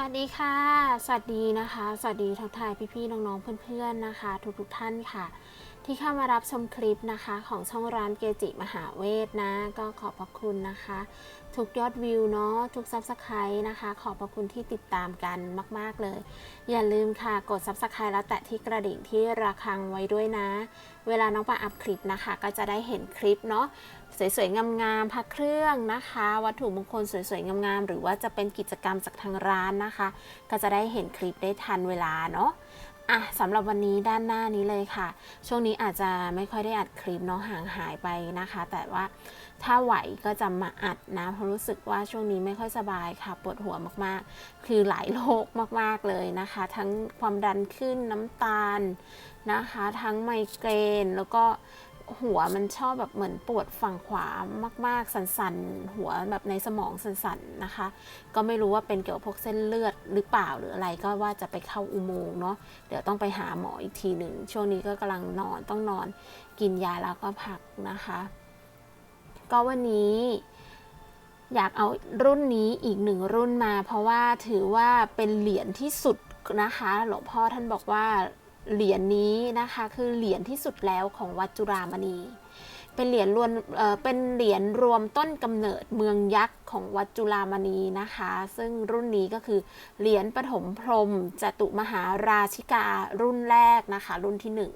สวัสดีค่ะ สวัสดีนะคะ สวัสดีทักทายพี่ๆน้องๆเพื่อนๆนะคะ ทุกๆท่านค่ะ ที่เข้ามารับชมคลิปนะคะ ของช่องร้านเกจิมหาเวทนะ ก็ขอบพระคุณนะคะ ทุกยอดวิวเนาะทุกซับสไครต์นะคะ ขอบพระคุณที่ติดตามกันมาก ๆ เลย อย่าลืมค่ะกดซับสไครต์แล้วแตะที่กระดิ่งที่ระฆังไว้ด้วยนะ เวลาน้องปาอัพคลิปนะคะ ก็จะได้เห็นคลิปเนาะสวยๆ งามๆพระเครื่องนะคะ วัตถุมงคลสวยๆ งามๆ หรือว่าจะเป็นกิจกรรมจากทางร้านนะคะ ก็จะได้เห็นคลิปได้ทันเวลาเนาะ อะสำหรับวันนี้ด้านหน้านี้เลยค่ะ ช่วงนี้อาจจะไม่ค่อยได้อัดคลิปเนาะห่างหายไปนะคะ แต่ว่าถ้าไหวก็จะมาอัดนะ เพราะรู้สึกว่าช่วงนี้ไม่ค่อยสบายค่ะปวดหัวมากๆ คือหลายโรคมากๆเลยนะคะ ทั้งความดันขึ้นน้ำตาลนะคะ ทั้งไมเกรนแล้วก็ หัวมันชอบแบบเหมือนปวดฝั่งขวามาก ๆ สันๆ หัวแบบในสมองสันๆนะคะ ก็ไม่รู้ว่าเป็นเกี่ยวกับพวกเส้นเลือดหรือเปล่าหรืออะไรก็ว่าจะไปเข้าอุโมงค์เนาะเดี๋ยวต้องไปหาหมออีกทีหนึ่งช่วงนี้ก็กำลังนอนต้องนอนกินยาแล้วก็พักนะคะ ก็วันนี้อยากเอารุ่นนี้อีกหนึ่งรุ่นมา เพราะว่าถือว่าเป็นเหรียญที่สุดนะคะ หลวงพ่อท่านบอกว่า เหรียญนี้นะคะคือเหรียญที่สุดแล้วของวัดจุฬามณี เป็นเหรียญรวมเเป็นเหรียญรวมต้นกำเนิดเมืองยักษ์ของวัดจุฬามณีนะคะ ซึ่งรุ่นนี้ก็คือเหรียญปฐมพรมจตุมหาราชิการุ่นแรกนะคะ รุ่นที่หนึ่ง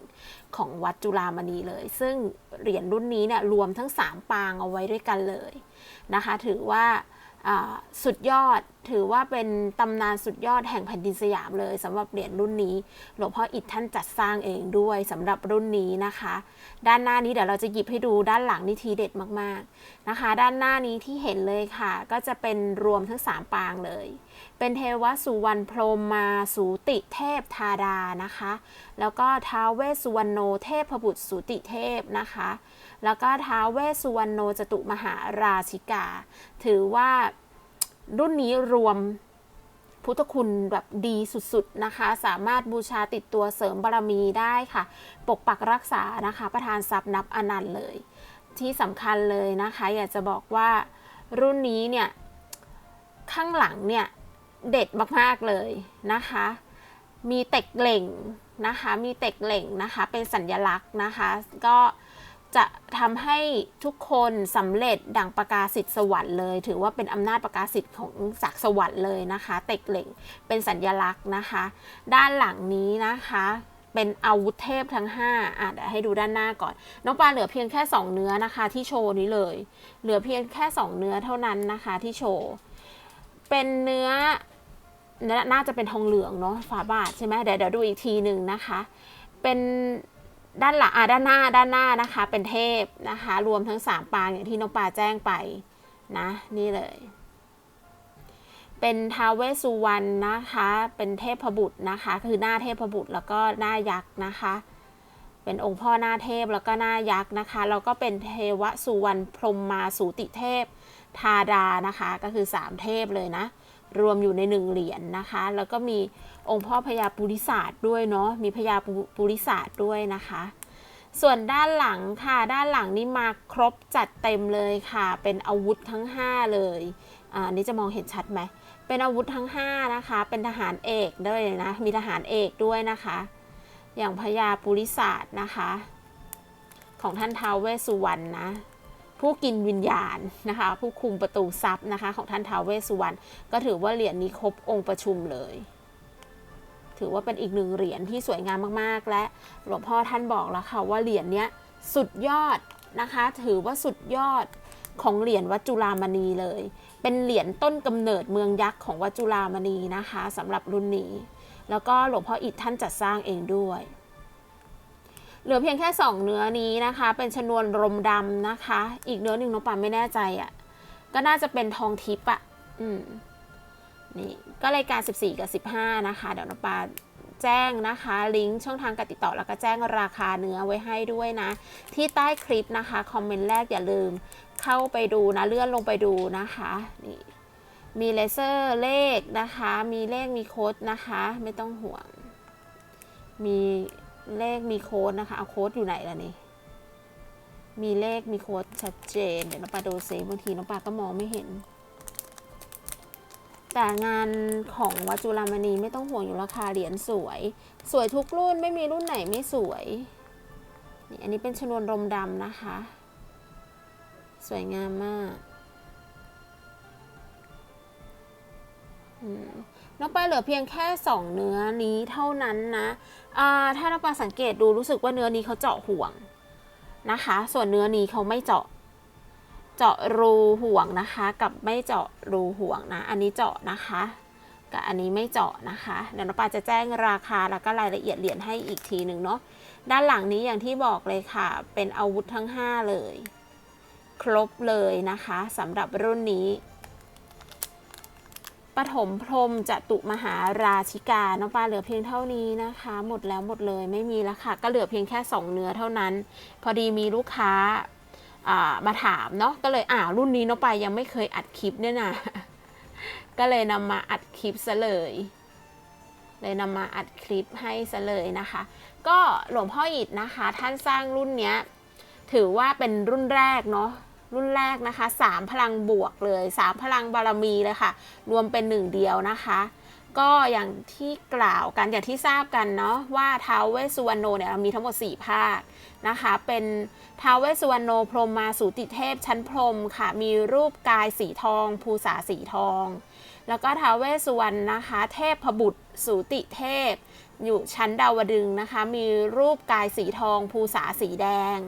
ของวัดจุฬามณีเลย ซึ่งเหรียญรุ่นนี้เนี่ยรวมทั้ง 3 ปางเอาไว้ด้วยกันเลยนะคะ ถือว่า สุดยอดถือว่าเป็นตำนานสุดยอดแห่งแผ่นดินสยามเลยสำหรับเหรียญรุ่นนี้ หลวงพ่ออิฐท่านจัดสร้างเองด้วยสำหรับรุ่นนี้นะคะ ด้านหน้านี้เดี๋ยวเราจะหยิบให้ดูด้านหลังนี่ทีเด็ดมากๆนะคะ ด้านหน้านี้ที่เห็นเลยค่ะ ก็จะเป็นรวมทั้ง 3 ปางเลย เป็นเทวสุวรรณพรมมาสูติเทพธาดานะคะ แล้วก็ท้าวเวสสุวรรณโนเทพบุตรสูติเทพนะคะ แล้วก็ท้าวเวสสุวรรณโนจตุมหาราชิกา ถือว่ารุ่นนี้รวมพุทธคุณแบบดีสุดๆนะคะ สามารถบูชาติดตัวเสริมบารมีได้ค่ะ ปกปักรักษานะคะ ประทานทรัพย์นับอนันต์เลย ที่สำคัญเลยนะคะ อยากจะบอกว่ารุ่นนี้เนี่ย ข้างหลังเนี่ย เด็ดมากๆเลยนะคะ มีเต็กเหล่งนะคะ มีเต็กเหล่งนะคะ เป็นสัญญลักษณ์นะคะ ก็ จะทำให้ทุกคนสำเร็จดังประกาศสิทธิ์สวรรค์เลย ถือว่าเป็นอำนาจประกาศสิทธิ์ของศักสวรรค์เลยนะคะ เต็กเหล่งเป็นสัญญลักษณ์นะคะ ด้านหลังนี้นะคะเป็นอาวุธเทพทั้ง 5 อะเดี๋ยวให้ดูด้านหน้าก่อน น้องปลาเหลือเพียงแค่ 2 เนื้อนะคะ ที่โชว์นี้เลย เหลือเพียงแค่ 2 เนื้อเท่านั้นนะคะที่โชว์ เป็นเนื้อ น่าจะเป็นทองเหลืองเนาะฝาบาทใช่ไหมเดี๋ยวเดี๋ยวดูอีกทีหนึ่งนะคะ เป็น ด้านหลังอ่าด้านหน้าด้านหน้านะคะ เป็นเทพนะคะ รวมทั้ง 3 ปางอย่างที่น้องปลาแจ้งไปนะนี่เลย เป็นทาวเวสุวรรณนะคะ เป็นเทพบุตรนะคะ คือหน้าเทพบุตรแล้วก็หน้ายักษ์นะคะ เป็นองค์พ่อหน้าเทพแล้วก็หน้ายักษ์นะคะแล้วก็เป็นเทวสุวรรณพรหมมาสูติเทพธาดานะคะ ก็คือ 3 เทพเลยนะ รวมอยู่ในหนึ่งเหรียญนนะคะ แล้วก็มีองค์พ่อพญาปุริศาสตร์ด้วยเนาะมีพญาปุริศาสตร์ด้วยนะคะ ส่วนด้านหลังค่ะ ด้านหลังนี่มาครบจัดเต็มเลยค่ะ เป็นอาวุธทั้ง 5 เลยอ่านี่จะมองเห็นชัดไหมเป็นอาวุธทั้ง 5 นะคะ เป็นทหารเอกด้วยนะ มีทหารเอกด้วยนะคะ อย่างพญาปุริศาสตร์นะคะ ของท่านท้าวเวสสุวรรณนะ ผู้กินวิญญาณนะคะ ผู้คุมประตูทรัพย์นะคะ ของท่านท้าวเวสสุวรรณก็ถือว่าเหรียญนี้ครบองค์ประชุมเลย ถือว่าเป็นอีกหนึ่งเหรียญที่สวยงามมากๆ และหลวงพ่อท่านบอกแล้วค่ะว่าเหรียญเนี้ยสุดยอดนะคะ ถือว่าสุดยอดของเหรียญวัดจุฬามณีเลย เป็นเหรียญต้นกำเนิดเมืองยักษ์ของวัดจุฬามณีนะคะสำหรับรุ่นนี้ แล้วก็หลวงพ่ออิฐท่านจัดสร้างเองด้วย เหลือเพียงแค่ 2 เนื้อนี้นะคะ เป็นชนวนรมดำนะคะ อีกเนื้อหนึ่งน้องปาไม่แน่ใจอะ่ะก็น่าจะเป็นทองทิพย์อะ่ะอืมนี่ก็รายการ 14 กับ 15 นะคะ เดี๋ยวน้องปาแจ้งนะคะ ลิงก์ช่องทางการติดต่อแล้วก็แจ้งราคาเนื้อไว้ให้ด้วยนะ ที่ใต้คลิปนะคะ คอมเมนต์แรกอย่าลืมเข้าไปดูนะ เลื่อนลงไปดูนะคะนี่มีเลเซอร์เลขนะคะ มีเลขมีโค้ดนะคะ ไม่ต้องห่วง มี เลขมีโค้ดนะคะเอาโค้ดอยู่ไหนล่ะนี่มีเลขมีโค้ดชัดเจน เดี๋ยวน้องปาดูซิบางทีน้องปาก็มองไม่เห็น แต่งานของวัจุฬามณีไม่ต้องห่วงอยู่ราคาเหรียญสวย สวยทุกรุ่นไม่มีรุ่นไหนไม่สวยนี่อันนี้เป็นชนวนรมดำนะคะ สวยงามมากอืม น้องปลาเหลือเพียงแค่สองเนื้อนี้เท่านั้นนะถ้าน้องปลาสังเกตดูรู้สึกว่าเนื้อนี้เขาเจาะห่วงนะคะ ส่วนเนื้อนี้เขาไม่เจาะ เจาะรูห่วงนะคะ กับไม่เจาะรูห่วงนะ อันนี้เจาะนะคะกับอันนี้ไม่เจาะนะคะ เดี๋ยวน้องปาจะแจ้งราคาแล้วก็รายละเอียดเหรียญให้อีกทีหนึ่งเนาะ ด้านหลังนี้อย่างที่บอกเลยค่ะ เป็นอาวุธทั้ง 5 เลย ครบเลยนะคะสำหรับรุ่นนี้ ปฐมพรมจตุมหาราชิกาน้องปลาเหลือเพียงเท่านี้นะคะ หมดแล้วหมดเลยไม่มีแล้วค่ะ ก็เหลือเพียงแค่ 2 เนื้อเท่านั้น พอดีมีลูกค้าามาถามเนาะก็เลยอ่ารุ่นนี้น้องปลายังไม่เคยอัดคลิปเนี่ยนะก็เลยนำมาอัดคลิปซะเลยเลยนำมาอัดคลิปให้ซะเลยนะคะ ก็หลวงพ่ออิฐนะคะ ท่านสร้างรุ่นเนี้ยถือว่าเป็นรุ่นแรกเนาะ รุ่นแรกนะคะสามพลังบวกเลยสามพลังบารมีเลยค่ะ รวมเป็นหนึ่งเดียวนะคะ ก็อย่างที่กล่าวกันอย่างที่ทราบกันเนาะว่าท้าวเวสสุวรรณโนเนี่ยมีทั้งหมด 4 ภาคนะคะ เป็นท้าวเวสสุวรรณโนพรมมาสูติเทพชั้นพรมค่ะ มีรูปกายสีทอง ภูษาสีทอง แล้วก็ท้าวเวสสุวรรณนะคะ เทพพบุตรสูติเทพ อยู่ชั้นดาวดึงนะคะ มีรูปกายสีทอง ภูษาสีแดง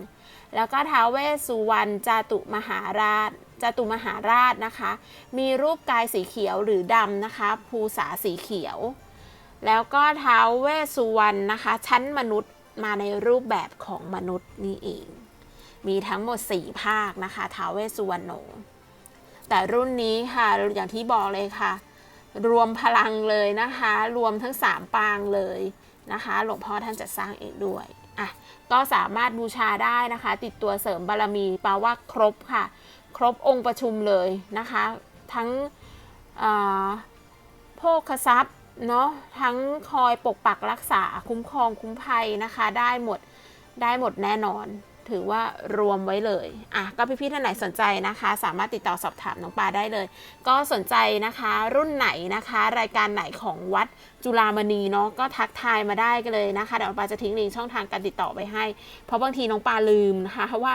แล้วก็ท้าวเวสสุวรรณจาตุมหาราชจตุมหาราชนะคะ มีรูปกายสีเขียวหรือดำนะคะ ภูษาสีเขียว แล้วก็ท้าวเวสสุวรรณนะคะ ชั้นมนุษย์มาในรูปแบบของมนุษย์นี่เอง มีทั้งหมด 4 ภาคนะคะท้าวเวสสุวรรณโนแต่รุ่นนี้ค่ะอย่างที่บอกเลยค่ะ รวมพลังเลยนะคะ รวมทั้ง 3 ปางเลยนะคะ หลวงพ่อท่านจะสร้างเองด้วย อะก็สามารถบูชาได้นะคะ ติดตัวเสริมบารมีแปลว่าครบค่ะ ครบองค์ประชุมเลยนะคะ ทั้งโภคทรัพย์เนาะทั้งคอยปกปักรักษาคุ้มครองคุ้มภัยนะคะ ได้หมดได้หมดแน่นอน ถือว่ารวมไว้เลยอะก็พี่ๆท่านไหนสนใจนะคะ สามารถติดต่อสอบถามน้องปาได้เลย ก็สนใจนะคะ รุ่นไหนนะคะ รายการไหนของวัดจุฬามณีเนาะก็ทักทายมาได้กันเลยนะคะเดี๋ยวปาจะทิ้งลิงก์ช่องทางการติดต่อไว้ให้ เพราะบางทีน้องปาลืมนะคะเพราะว่า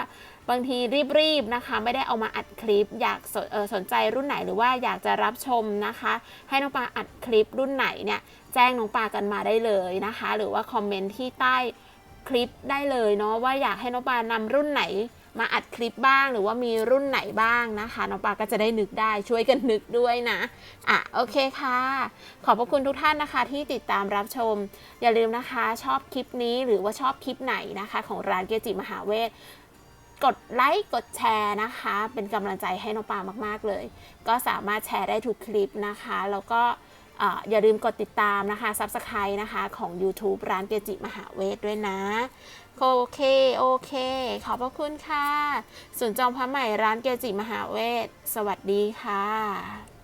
บางทีรีบๆนะคะ ไม่ได้เอามาอัดคลิป อยากสนสนใจรุ่นไหนหรือว่าอยากจะรับชมนะคะ ให้น้องปาอัดคลิปรุ่นไหนเนี่ยแจ้งน้องปากันมาได้เลยนะคะ หรือว่าคอมเมนต์ที่ใต้ คลิปได้เลยเนาะว่าอยากให้น้องปานำรุ่นไหนมาอัดคลิปบ้างหรือว่ามีรุ่นไหนบ้างนะคะน้องปาก็จะได้นึกได้ช่วยกันนึกด้วยนะอะโอเคค่ะ ขอบพระคุณทุกท่านนะคะที่ติดตามรับชม อย่าลืมนะคะ ชอบคลิปนี้หรือว่าชอบคลิปไหนนะคะ ของร้านเกจิมหาเวทกดไลค์กดแชร์นะคะ เป็นกำลังใจให้น้องปามาก ๆ เลย ก็สามารถแชร์ได้ทุกคลิปนะคะ แล้วก็ อย่าลืมกดติดตามนะคะ Subscribe นะคะของ YouTube ร้านเกจิมหาเวทด้วยนะ โอเค โอเค ขอบพระคุณค่ะส่วนจองพระใหม่ร้านเกจิมหาเวท สวัสดีค่ะ